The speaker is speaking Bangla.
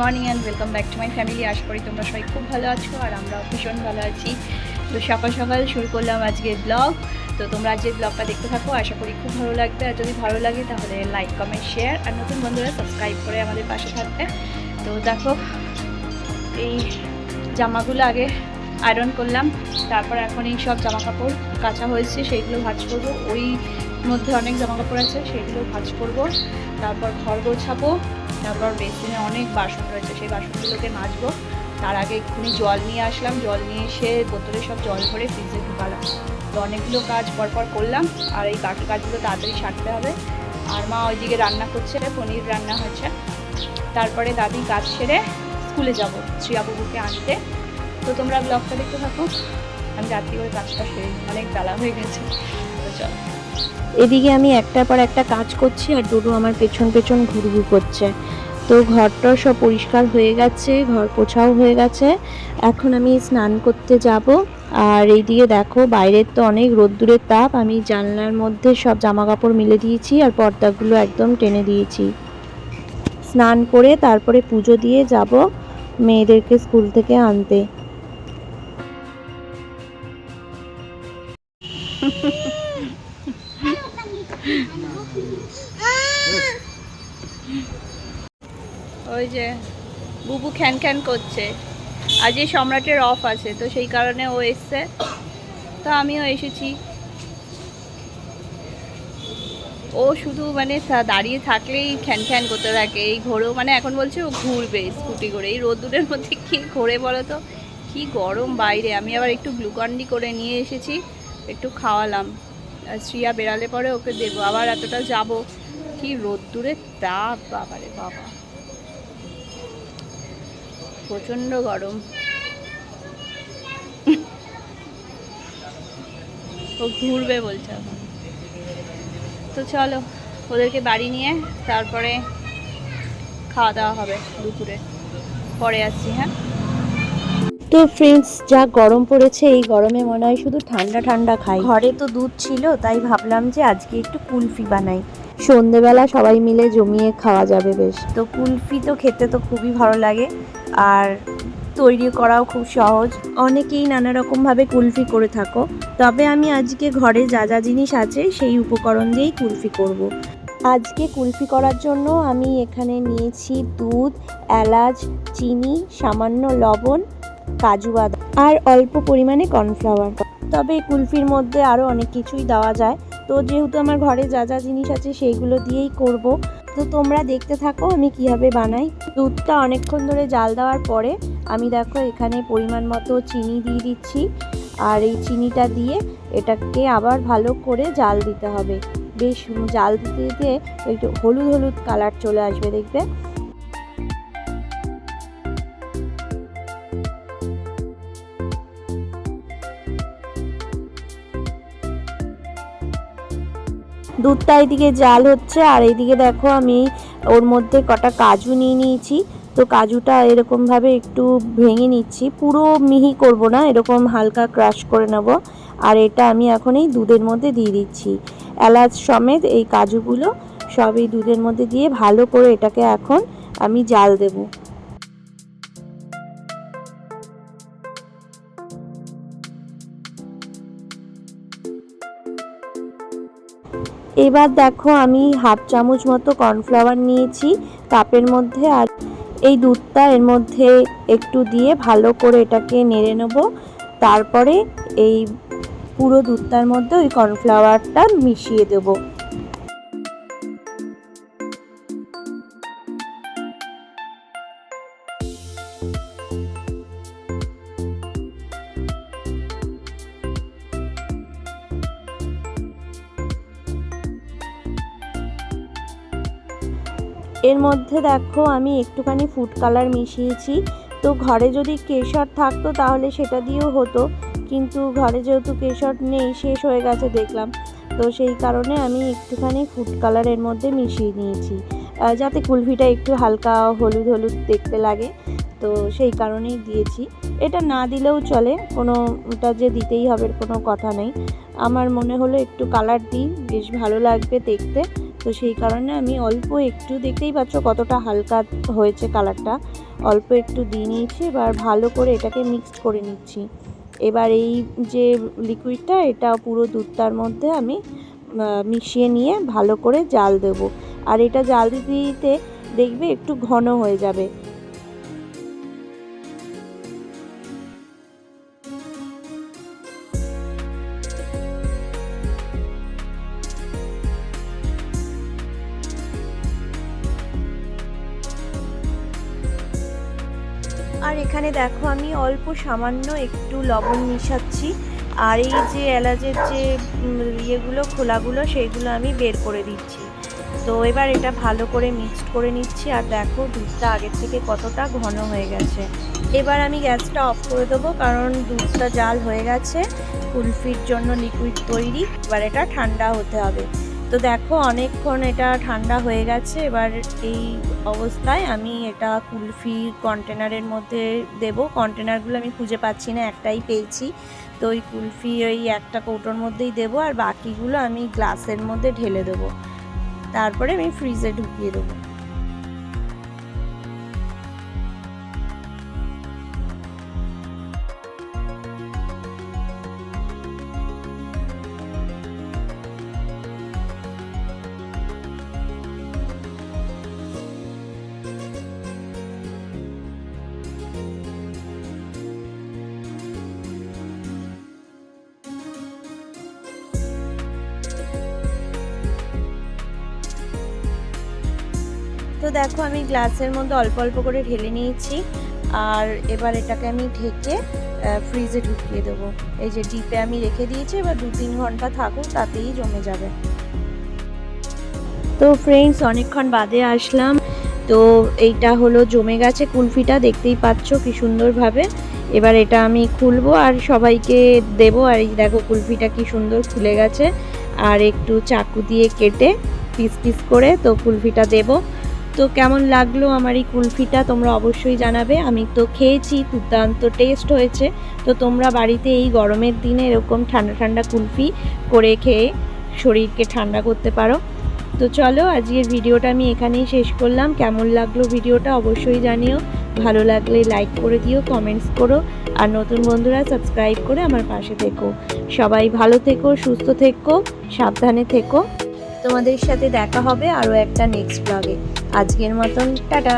Morning and welcome back to my family আশা করি তোমরা সবাই খুব ভালো আছো আর আমরা ভীষণ ভালো আছি। তো সকাল সকাল শুরু করলাম আজকে ব্লগ তো তোমরা আজকে ব্লগটা দেখতে থাকো, আশা করি খুব ভালো লাগবে। আর যদি ভালো লাগে তাহলে লাইক কমেন্ট শেয়ার আর নতুন বন্ধুরা সাবস্ক্রাইব করে আমাদের পাশে থাকবে। তো দেখো, এই জামাগুলো আগে আয়রন করলাম। তারপর এখন এই সব জামা কাপড় কাঁচা হয়েছে, সেইগুলো ভাজ করব। ওই মধ্যে অনেক জামা কাপড় আছে, সেইগুলো ভাজ করব। তারপর ঘর গোছাবো। তারপর বেসিনে অনেক বাসন রয়েছে, সেই বাসনগুলোকে মাজবো। তার আগে এক্ষুনি জল নিয়ে আসলাম, জল নিয়ে এসে বোতলে সব জল ভরে ফ্রিজে ঢুকালাম। তো অনেকগুলো কাজ পরপর করলাম, আর এই বাকি কাজগুলো তাড়াতাড়ি সারতে হবে। আর মা ওইদিকে রান্না করছে, পনির রান্না হচ্ছে। তারপরে দাদি কাজ সেরে স্কুলে যাব শ্রিয়াবুকে আনতে। তো তোমরা ব্লগটা দেখতে থাকো। আমি রাত্রি করে কাজটা সেরে অনেক বেলা হয়ে গেছে। তো চলো। এদিকে আমি একটার পর একটা কাজ করছি, আর ডোডো আমার পেছন পেছন ঘুরঘুর করছে। তো ঘরটা সব পরিষ্কার হয়ে গেছে, ঘর পোছাও হয়ে গেছে। এখন আমি স্নান করতে যাব। আর এইদিকে দেখো, বাইরের তো অনেক রোদ্দুরের তাপ, আমি জানলার মধ্যে সব জামা কাপড় মিলে দিয়েছি আর পর্দাগুলো একদম টেনে দিয়েছি। স্নান করে তারপরে পুজো দিয়ে যাব মেয়েদেরকে স্কুল থেকে আনতে। খ্যান করছে। আজ এই সম্রাটের অফ আছে, তো সেই কারণে ও এসছে। তো আমিও এসেছি। ও শুধু মানে দাঁড়িয়ে থাকলেই খ্যান খ্যান করতে থাকে। এই ঘোরেও মানে এখন বলছে ও ঘুরবে স্কুটি করে। এই রোদ্দুরের মধ্যে কি ঘোরে বলো তো? কি গরম বাইরে। আমি আবার একটু গ্লুকন্ডি করে নিয়ে এসেছি, একটু খাওয়ালাম। আর শ্রিয়া বেড়ালে পরে ওকে দেবো। আবার এতটা যাব। কি রোদ্দুরের তাপ, বাবারে বাবা। প্রচণ্ড গরম। ও ঘুরবে বলছে এখন। তো চলো ওদেরকে বাড়ি নিয়ে তারপরে খাওয়া দাওয়া হবে দুপুরে। পরে আসছি হ্যাঁ? তো ফ্রেন্ডস যা গরম পড়েছে এই গরমে মনে হয় শুধু ঠান্ডা ঠান্ডা খাই। ঘরে তো দুধ ছিল তাই ভাবলাম যে আজকে একটু কুলফি বানাই। সন্ধেবেলা সবাই মিলে জমিয়ে খাওয়া যাবে বেশ। তো কুলফি তো খেতে তো খুবই ভালো লাগে। আর তৈরি করাও খুব সহজ। অনেকেই নানা রকমভাবে কুলফি করে থাকো। তবে আমি আজকে ঘরে যা যা জিনিস আছে সেই উপকরণ দিয়েই কুলফি করব। আজকে কুলফি করার জন্য আমি এখানে নিয়েছি দুধ, এলাচ, চিনি, সামান্য লবণ, কাজু বাদাম আর অল্প পরিমাণে কর্নফ্লাওয়ার। তবে কুলফির মধ্যে আরও অনেক কিছুই দেওয়া যায়। তো যেহেতু আমার ঘরে যা যা জিনিস আছে সেইগুলো দিয়েই করব। তো তোমরা দেখতে থাকো আমি কীভাবে বানাই। দুধটা অনেকক্ষণ ধরে জাল দেওয়ার পরে আমি দেখো এখানে পরিমাণ মতো চিনি দিয়ে দিচ্ছি। আর এই চিনিটা দিয়ে এটাকে আবার ভালো করে জাল দিতে হবে। বেশ জাল দিতে দিতে একটু হলুদ হলুদ কালার চলে আসবে দেখবে। দুধটা এইদিকে জাল হচ্ছে, আর এইদিকে দেখো আমি ওর মধ্যে কটা কাজু নিয়ে নিয়েছি। তো কাজুটা এরকমভাবে একটু ভেঙে নিচ্ছি। পুরো মিহি করব না, এরকম হালকা ক্রাশ করে নেব। আর এটা আমি এখন এই দুধের মধ্যে দিয়ে দিচ্ছি। এলাচ সমেত এই কাজুগুলো সব এই দুধের মধ্যে দিয়ে ভালো করে এটাকে এখন আমি জাল দেবো। এবার দেখো আমি হাফ চামচ মতো কর্নফ্লাওয়ার নিয়েছি, কাপের মধ্যে, আর এই দুধটা এর মধ্যে একটু দিয়ে ভালো করে এটাকে নেড়ে নেব। তারপরে এই পুরো দুধটার মধ্যে ওই কর্নফ্লাওয়ারটা মিশিয়ে দেবো। এর মধ্যে দেখো আমি একটুখানি ফুড কালার মিশিয়েছি। তো ঘরে যদি কেশর থাকতো তাহলে সেটা দিয়েও হতো। কিন্তু ঘরে যেহেতু কেশর নেই, শেষ হয়ে গেছে দেখলাম। তো সেই কারণে আমি একটুখানি ফুড কালারের মধ্যে মিশিয়ে নিয়েছি। যাতে কুলফিটা একটু হালকা হলুদ হলুদ দেখতে লাগে। তো সেই কারণেই দিয়েছি। এটা না দিলেও চলে কোনো ওটা যে দিতেই হবে কোনো কথা নেই। আমার মনে হলো একটু কালার দিই, বেশ ভালো লাগবে দেখতে। তো সেই কারণে আমি অল্প একটু দেখতেই পাচ্ছ কতটা হালকা হয়েছে কালারটা। অল্প একটু দিয়ে নিয়েছি, এবার ভালো করে এটাকে মিক্সড করে নিচ্ছি। এবার এই যে লিকুইডটা এটা পুরো দুধটার মধ্যে আমি মিশিয়ে নিয়ে ভালো করে জাল দেব। আর এটা জাল দিতে দিতে দেখবে একটু ঘন হয়ে যাবে। আর এখানে দেখো আমি অল্প সামান্য একটু লবণ মিশাচ্ছি। আর এই যে এলাচের যে ইয়েগুলো, খোলাগুলো, সেইগুলো আমি বের করে দিচ্ছি। তো এবার এটা ভালো করে মিক্সড করে নিচ্ছি আর দেখো দুধটা আগের থেকে কতটা ঘন হয়ে গেছে। এবার আমি গ্যাসটা অফ করে দেবো কারণ দুধটা জাল হয়ে গেছে। কুলফির জন্য লিকুইড তৈরি, এবার এটা ঠান্ডা হতে হবে। তো দেখো, অনেকক্ষণ এটা ঠান্ডা হয়ে গেছে। এবার এই অবস্থায় আমি এটা কুলফি কন্টেনারের মধ্যে দেব। কন্টেনারগুলো আমি খুঁজে পাচ্ছি না, একটাই পেয়েছি। তো ওই কুলফি ওই একটা কৌটোর মধ্যেই দেব আর বাকিগুলো আমি গ্লাসের মধ্যে ঢেলে দেবো। তারপরে আমি ফ্রিজে ঢুকিয়ে দেবো। তো দেখো আমি গ্লাসের মধ্যে অল্প অল্প করে ঢেলে নিয়েছি আর এবার এটাকে আমি ঢেকে ফ্রিজে ঢুকিয়ে দেবো। এই যে ডিপে আমি রেখে দিয়েছি, এবার দু তিন ঘণ্টা থাকুক, তাতেই জমে যাবে। তো ফ্রেন্ডস অনেকক্ষণ বাদে আসলাম। তো এইটা হলো জমে গেছে কুলফিটা, দেখতেই পাচ্ছ কি সুন্দরভাবে। এবার এটা আমি খুলবো আর সবাইকে দেবো। আর এই দেখো কুলফিটা কি সুন্দর খুলে গেছে। আর একটু চাকু দিয়ে কেটে পিস পিস করে তো কুলফিটা দেবো। তো কেমন লাগল আমার এই কুলফিটা তোমরা অবশ্যই জানাবে। আমি তো খেয়েছি, দুর্দান্ত টেস্ট হয়েছে। তো তোমরা বাড়িতে এই গরমের দিনে এরকম ঠান্ডা ঠান্ডা কুলফি করে খেয়ে শরীরকে ঠান্ডা করতে পারো। তো চলো, আজকের ভিডিওটা আমি এখানেই শেষ করলাম। কেমন লাগল ভিডিওটা অবশ্যই জানিও। ভালো লাগলে লাইক করে দিও কমেন্টস করো। আর নতুন বন্ধুরা সাবস্ক্রাইব করে আমার পাশে থেকো। সবাই ভালো থেকো, সুস্থ থেকো, সাবধানে থেকো। তোমাদের সাথে দেখা হবে আরও একটা নেক্সট ব্লগে আজকের মতন টাটা।